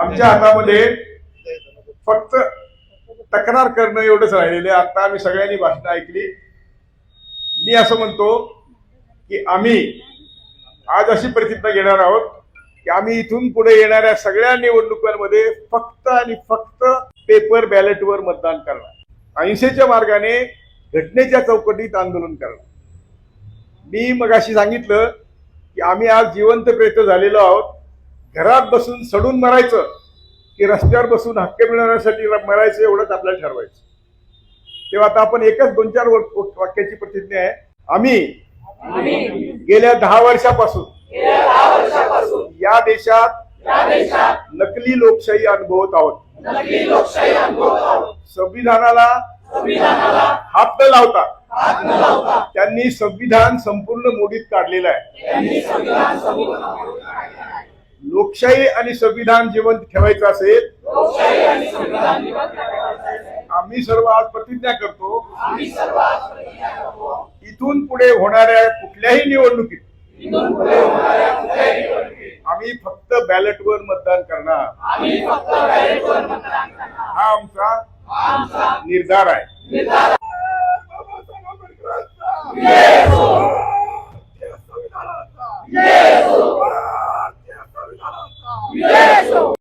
आमच्या हातामध्ये फक्त तक्रार करणं एवढंच राहिलेलं आहे. आता आम्ही सगळ्यांनी भाषणं ऐकली. मी असं म्हणतो की आम्ही आज अशी प्रतिज्ञा घेणार आहोत की आम्ही इथून पुढे येणाऱ्या सगळ्या निवडणुकांमध्ये फक्त आणि फक्त पेपर बॅलेटवर मतदान करणार. अहिंसेच्या मार्गाने घटनेच्या चौकटीत आंदोलन करणार. मी मगाशी सांगितलं की आम्ही आज जिवंत प्रेत झालेलो आहोत. घरात बसून सडून मरायचं की रस्त्यावर बसून हक्क मिळवण्यासाठी मरायचं एवढंच आपल्याला ठरवायचं. तेव्हा आता आपण एकच दोन चार वाक्याची प्रतिज्ञा आहे. आम्ही गेल्या दहा वर्षापासून या देशात नकली लोकशाही अनुभवत आहोत. संविधानाला हात न लावता त्यांनी संविधान संपूर्ण मोडीत काढलेलं आहे. लोकशाही आणि संविधान जिवंत ठेवायचं असेल आम्ही सर्व आज प्रतिज्ञा करतो इथून पुढे होणाऱ्या कुठल्याही निवडणुकीत आम्ही फक्त बॅलेटवर मतदान करणार. हा आमचा निर्धार आहे. हो. संविधानाचा. हो.